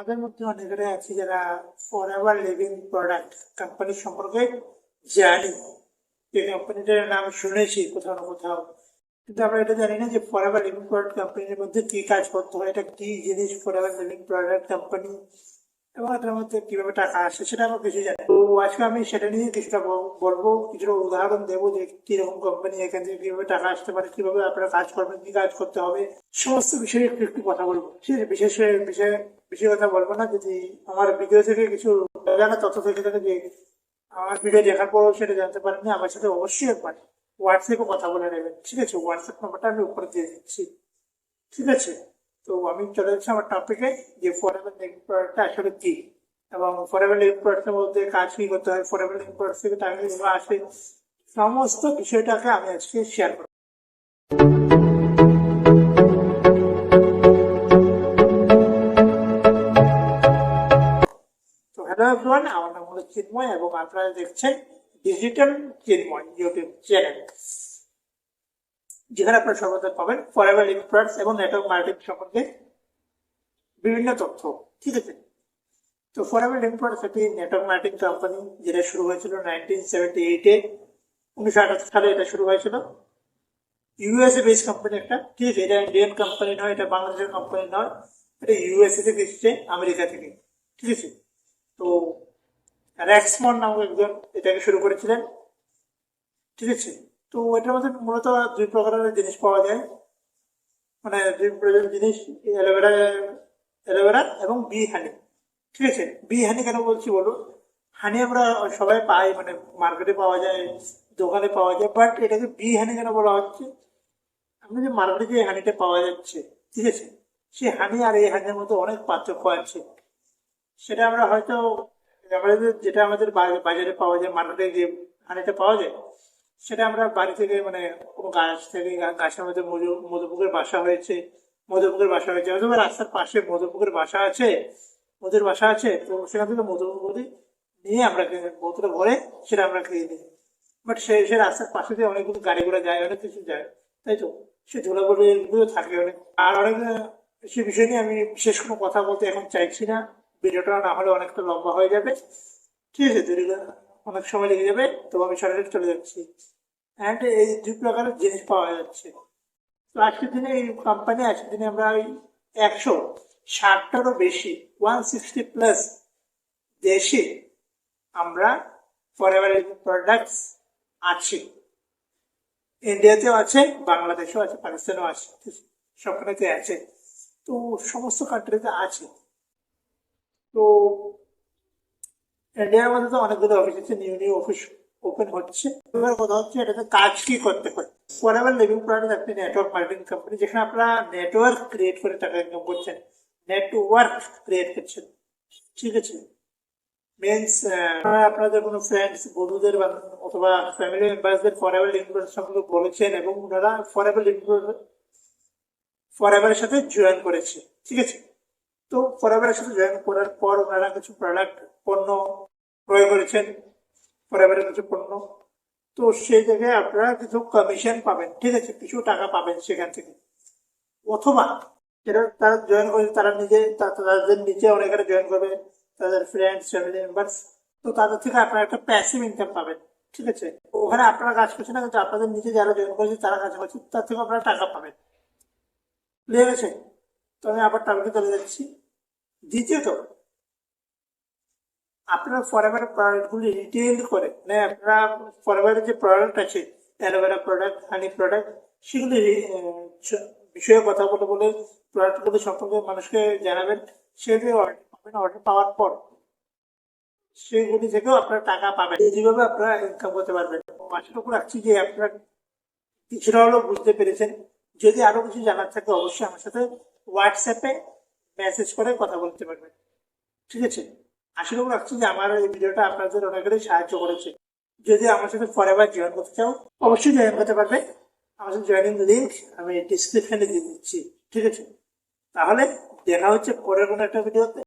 আমাদের মধ্যে অনেকেরে আছে যারা for ever living product company সম্পর্কে জানি। যে কোম্পানিটার নাম শুনেছি কোথাও না কোথাও। কিন্তু আমরা এটা জানি না যে ফর এভার লিভিং প্রোডাক্ট কোম্পানির মধ্যে কি কাজ করতে হয়, এটা কি জিনিস for ever living product company এবং এটার মধ্যে কীভাবে টাকা আসে সেটা আমরা কিছু জানি তো আজকে আমি সেটা নিয়ে কিছুটা বলব, কিছুটা উদাহরণ দেবো যে কীরকম কোম্পানি এখান থেকে কীভাবে টাকা আসতে পারে, কীভাবে আপনারা কাজ করবেন, কি কাজ করতে হবে, সমস্ত বিষয়ে একটু একটু কথা বলব। ঠিক আছে? বিশেষ বিষয়ে বেশি কথা বলব না, যদি আমার ভিডিও থেকে কিছু জানা তথ্য থেকে থাকে যে আমার ভিডিও দেখার পর সেটা জানতে পারেননি, আমার সাথে অবশ্যই একবার হোয়াটসঅ্যাপে কথা বলে নেবেন। ঠিক আছে হোয়াটসঅ্যাপ নাম্বারটা আমি উপরে দিয়ে দিচ্ছি। ঠিক আছে, তো আমি চলে যাচ্ছি আমার টপিকে যে ফরেভার লিভিং প্রোডাক্টটা আসলে কি? এবং ফরেভার লিভিং প্রোডাক্টের মধ্যে কাজ কি করতে হয়? ফরেভার লিভিং প্রোডাক্ট থেকে টাকা আসে? সমস্ত বিষয়টাকে আমি আজকে শেয়ার করব। হ্যালো আমার নাম হলো চিন্ময় এবং আপনারা দেখছেন ডিজিটাল চিন্ময় ইউটিউব চ্যানেল যেখানে আপনারা সর্বদা পাবেন ফরেভার লিভিং এবং নেটওয়ার্ক মার্কেটিং সম্পর্কে বিভিন্ন তথ্য, ঠিক আছে? তো ফরেভার লিভিং প্রোডাক্টস একটি নেটওয়ার্ক মার্কেটিং কোম্পানি যেটা শুরু হয়েছিল নাইনটিন সেভেন্টি এইটে উনিশশো আঠাত্তর সালে এটা শুরু হয়েছিল। ইউএসএ বেস কোম্পানি একটা, ঠিক আছে? এটা ইন্ডিয়ান কোম্পানি নয়, এটা বাংলাদেশের কোম্পানি নয়, এটা ইউএসএ থেকে এসেছে, আমেরিকা থেকে, ঠিক আছে? তো র্যাক্সমন নামক একজন এটাকে শুরু করেছিলেন। ঠিক আছে? তো এটার মধ্যে মূলত দুই প্রকারের জিনিস পাওয়া যায়। মানে দুই প্রকারের জিনিস, অ্যালোভেরা অ্যালোভেরা এবং বি হানি ঠিক আছে? বি হানি কেন বলছি বলো হানি আমরা সবাই পাই মানে মার্কেটে পাওয়া যায়, দোকানে পাওয়া যায় বাট এটাকে বি হানি কেন বলা হচ্ছে? আমরা যে মার্কেটে যে হানিটা পাওয়া যাচ্ছে, ঠিক আছে? সেই হানি আর এই হানির মধ্যে অনেক পার্থক্য আছে। সেটা আমরা হয়তো আমাদের যেটা আমাদের বাজারে পাওয়া যায়, মার্কেটে যে হানিটা পাওয়া যায়, সেটা আমরা বাড়ি থেকে মানে কোনো গাছ থেকে গাছের মধ্যে মধু, মধুপুকের বাসা হয়েছে, মধুপুকের বাসা হয়েছে অথবা রাস্তার পাশে মধুপুকের বাসা আছে মধুর বাসা আছে, তো সেখান থেকে মধু মধু নিয়ে আমরা বোতলে ভরে সেটা আমরা খেয়ে নিই। বাট সে সে রাস্তার পাশে দিয়ে অনেকগুলো গাড়ি ঘোড়া যায়, অনেক কিছু যায়, তাই তো? সে ধুলাবলি এগুলো থাকে অনেক। আর অনেক, সে বিষয় নিয়ে আমি বিশেষ কোনো কথা বলতে এখন চাইছি না। ভিডিওটা না হলে অনেকটা লম্বা হয়ে যাবে। ঠিক আছে অনেক সময় লেগে যাবে, তো আমি সরাসরি চলে যাচ্ছি। অ্যান্ড এই দুই প্রকারের জিনিস পাওয়া যাচ্ছে। তো আজকের দিনে এই কোম্পানি আজকের দিনে আমরা ওই একশো ষাটটারও বেশি ওয়ান সিক্সটি প্লাস দেশে আমরা ফরএভার প্রোডাক্টস আছে। ইন্ডিয়াতেও আছে, বাংলাদেশেও আছে, পাকিস্তানেও আছে, সবখানেতে আছে। তো সমস্ত কান্ট্রিতে আছে। তো ইন্ডিয়ার মধ্যে তো অনেকগুলো অফিস আছে নিউ নিউ অফিস ওপেন হচ্ছে। এবার কথা হচ্ছে এটাতে কাজ কি করতে হয়? ফরএভার লিভিং প্রোডাক্ট একটি নেটওয়ার্ক মার্কেটিং কোম্পানি যেখানে আপনারা নেটওয়ার্ক ক্রিয়েট করে টাকা ইনকাম করছেন নেটওয়ার্ক ক্রিয়েট করছেন, ঠিক আছে? মিনস আপনাদের কোনো ফ্রেন্ডস বন্ধুদের অথবা ফ্যামিলি মেম্বারসদের ফরএভার লিভিং প্রোডাক্ট সম্পর্কে বলেছেন এবং ওনারা ফরএভার লিভিং ফরএভারের সাথে জয়েন করেছে, ঠিক আছে? তো ফরএভারের সাথে জয়েন করার পর ওনারা কিছু প্রোডাক্ট পণ্য ক্রয় করেছেন ফরএভারের কিছু পণ্য। তো সেই জায়গায় আপনারা কিছু কমিশন পাবেন, ঠিক আছে? কিছু টাকা পাবেন সেখান থেকে। অথবা যারা তারা জয়েন করেছে, তারা নিজে তাদের নিচে অনেকেরা জয়েন করবে, তাদের ফ্রেন্ডস ফ্যামিলি মেম্বার্স তো তাদের থেকে আপনারা একটা প্যাসিভ ইনকাম পাবেন, ঠিক আছে? ওখানে আপনারা কাজ করছেন না, কিন্তু আপনাদের নিজে যারা জয়েন করেছে, তারা কাজ করছে, তার থেকে আপনারা টাকা পাবেন। ক্লিয়ার আছে? তো আমি আবার টার্গেটে চলে যাচ্ছি। দ্বিতীয়ত আপনারা ফরএভার প্রোডাক্টগুলি রিটেল করে মানে আপনারা ফরএভারের যে প্রোডাক্ট আছে অ্যালোভেরা প্রোডাক্ট হানি প্রোডাক্ট সেগুলি বিষয়ে কথা বলে বলে প্রোডাক্টগুলো সম্পর্কে মানুষকে জানাবেন, সেগুলি অর্ডার পাবেন অর্ডার পাওয়ার পর সেগুলি থেকেও আপনারা টাকা পাবেন। যেভাবে আপনারা ইনকাম করতে পারবেন। আশা করি রাখছি যে আপনারা কিছুটা হলেও বুঝতে পেরেছেন। যদি আরও কিছু জানার থাকে অবশ্যই আমার সাথে হোয়াটসঅ্যাপে মেসেজ করে কথা বলতে পারবেন ঠিক আছে? আশা করি রাখছি যে আমার এই ভিডিওটা আপনাদের অনেকেরই সাহায্য করেছে। যদি আমার সাথে ফরেভার জয়েন করতে চাও, অবশ্যই জয়েন করতে পারবে। আমার সাথে জয়েনিং লিঙ্ক আমি ডিসক্রিপশনে দিয়ে দিচ্ছি। ঠিক আছে? তাহলে দেখা হচ্ছে পরের কোনো একটা ভিডিওতে